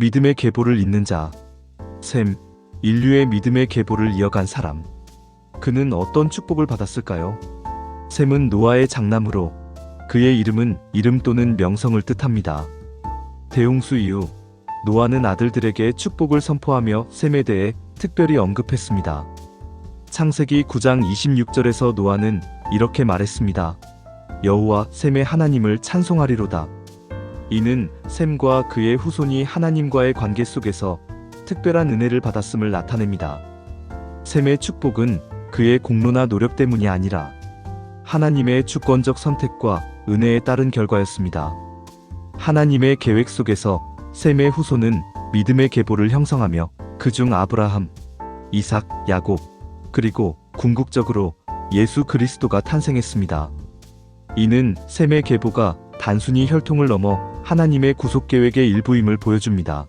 믿음의 계보를 잇는 자. 셈, 인류의 믿음의 계보를 이어간 사람. 그는 어떤 축복을 받았을까요? 셈은 노아의 장남으로 그의 이름은 이름 또는 명성을 뜻합니다. 대홍수 이후 노아는 아들들에게 축복을 선포하며 셈에 대해 특별히 언급했습니다. 창세기 9장 26절에서 노아는 이렇게 말했습니다. 여호와 셈의 하나님을 찬송하리로다. 이는 셈과 그의 후손이 하나님과의 관계 속에서 특별한 은혜를 받았음을 나타냅니다. 셈의 축복은 그의 공로나 노력 때문이 아니라 하나님의 주권적 선택과 은혜에 따른 결과였습니다. 하나님의 계획 속에서 셈의 후손은 믿음의 계보를 형성하며 그중 아브라함, 이삭, 야곱, 그리고 궁극적으로 예수 그리스도가 탄생했습니다. 이는 셈의 계보가 단순히 혈통을 넘어 하나님의 구속 계획의 일부임을 보여줍니다.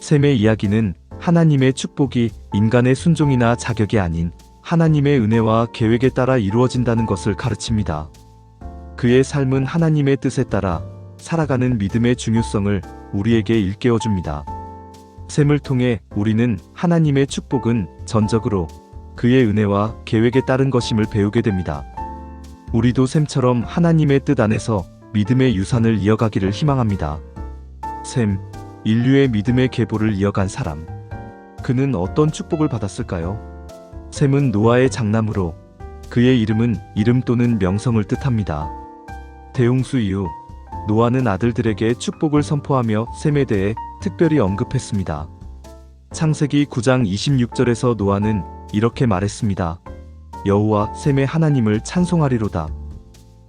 셈의 이야기는 하나님의 축복이 인간의 순종이나 자격이 아닌 하나님의 은혜와 계획에 따라 이루어진다는 것을 가르칩니다. 그의 삶은 하나님의 뜻에 따라 살아가는 믿음의 중요성을 우리에게 일깨워 줍니다. 셈을 통해 우리는 하나님의 축복은 전적으로 그의 은혜와 계획에 따른 것임을 배우게 됩니다. 우리도 셈처럼 하나님의 뜻 안에서 믿음의 유산을 이어가기를 희망합니다. 셈, 인류의 믿음의 계보를 이어간 사람. 그는 어떤 축복을 받았을까요? 셈은 노아의 장남으로 그의 이름은 이름 또는 명성을 뜻합니다. 대홍수 이후 노아는 아들들에게 축복을 선포하며 셈에 대해 특별히 언급했습니다. 창세기 9장 26절에서 노아는 이렇게 말했습니다. 여호와 셈의 하나님을 찬송하리로다.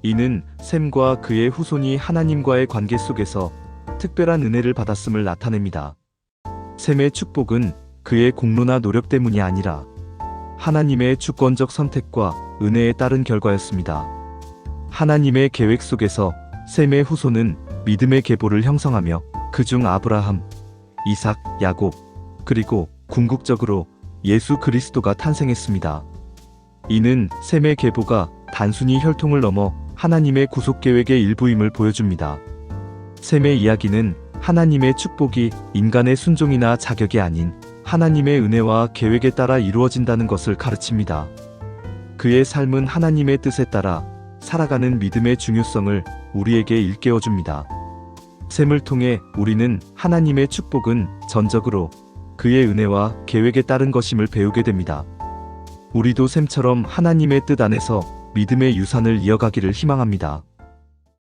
이는 셈과 그의 후손이 하나님과의 관계 속에서 특별한 은혜를 받았음을 나타냅니다. 셈의 축복은 그의 공로나 노력 때문이 아니라 하나님의 주권적 선택과 은혜에 따른 결과였습니다. 하나님의 계획 속에서 셈의 후손은 믿음의 계보를 형성하며 그중 아브라함, 이삭, 야곱, 그리고 궁극적으로 예수 그리스도가 탄생했습니다. 이는 셈의 계보가 단순히 혈통을 넘어 하나님의 구속 계획의 일부임을 보여줍니다. 셈의 이야기는 하나님의 축복이 인간의 순종이나 자격이 아닌 하나님의 은혜와 계획에 따라 이루어진다는 것을 가르칩니다. 그의 삶은 하나님의 뜻에 따라 살아가는 믿음의 중요성을 우리에게 일깨워 줍니다. 셈을 통해 우리는 하나님의 축복은 전적으로 그의 은혜와 계획에 따른 것임을 배우게 됩니다. 우리도 셈처럼 하나님의 뜻 안에서 믿음의 유산을 이어가기를 희망합니다.